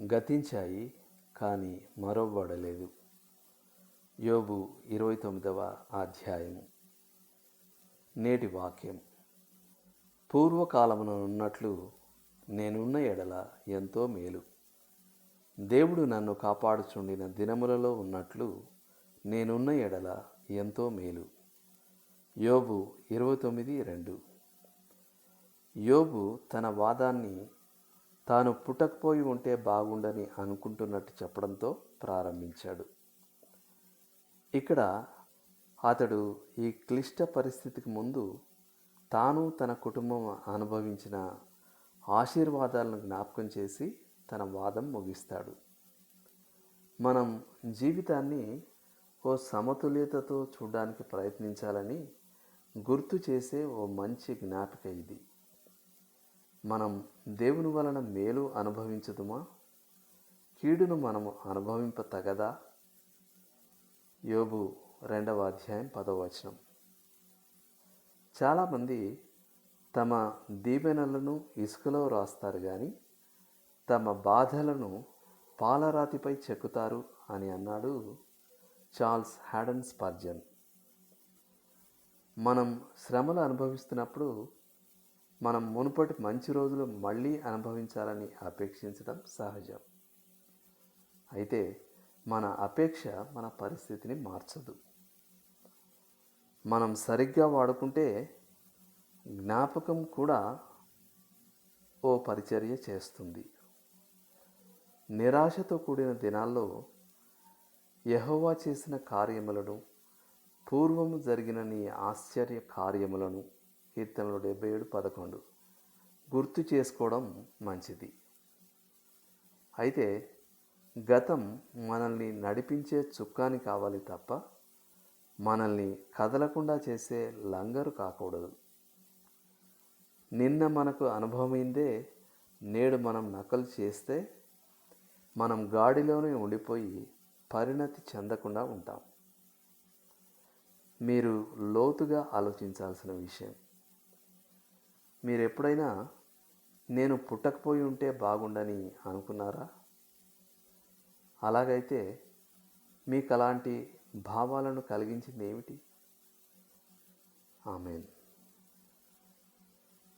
గతించాయి కానీ మరవబడలేదు యోబు ఇరవై తొమ్మిదవ అధ్యాయం నేటి వాక్యం. పూర్వకాలమున ఉన్నట్లు నేనున్న ఎడల ఎంతో మేలు. దేవుడు నన్ను కాపాడుచుండిన దినములలో ఉన్నట్లు నేనున్న ఎడల ఎంతో మేలు. యోబు ఇరవై తొమ్మిది రెండు. యోబు తన వాదాన్ని తాను పుట్టకపోయి ఉంటే బాగుండని అనుకుంటున్నట్టు చెప్పడంతో ప్రారంభించాడు. ఇక్కడ అతడు ఈ క్లిష్ట పరిస్థితికి ముందు తాను తన కుటుంబం అనుభవించిన ఆశీర్వాదాలను జ్ఞాపకం చేసి తన వాదం ముగిస్తాడు. మనం జీవితాన్ని ఓ సమతుల్యతతో చూడడానికి ప్రయత్నించాలని గుర్తు చేసే ఓ మంచి జ్ఞాపిక ఇది. మనం దేవుని వలన మేలు అనుభవించదుమా? కీడును మనము అనుభవింప తగదా యోబు రెండవ అధ్యాయం పదవచనం చాలామంది తమ దీవెనలను ఇసుకలో రాస్తారు కానీ తమ బాధలను పాలరాతిపై చెక్కుతారు అని అన్నాడు చార్ల్స్ హ్యాడన్ స్పర్జన్. మనం శ్రమలు అనుభవిస్తున్నప్పుడు మనం మునుపటి మంచి రోజులు మళ్ళీ అనుభవించాలని అపేక్షించడం సహజం. అయితే మన అపేక్ష మన పరిస్థితిని మార్చదు. మనం సరిగ్గా వాడుకుంటే జ్ఞాపకం కూడా ఓ పరిచర్య చేస్తుంది. నిరాశతో కూడిన దినాల్లో యహోవా చేసిన కార్యములను పూర్వము జరిగిన నీ ఆశ్చర్య కార్యములను కీర్తనలు డెబ్బై ఏడు పదకొండు. గుర్తు చేసుకోవడం మంచిది. అయితే గతం మనల్ని నడిపించే చుక్కాని కావాలి తప్ప మనల్ని కదలకుండా చేసే లంగరు కాకూడదు. నిన్న మనకు అనుభవమైందే నేడు మనం నకలు చేస్తే మనం గాడిలోనే ఉండిపోయి పరిణతి చెందకుండా ఉంటాం. మీరు లోతుగా ఆలోచించాల్సిన విషయం. మీరు ఎప్పుడైనా నేను పుట్టకపోయి ఉంటే బాగుండని అనుకున్నారా? అలాగైతే మీకు అలాంటి భావాలను కలిగించింది ఏమిటి ఆమెన్.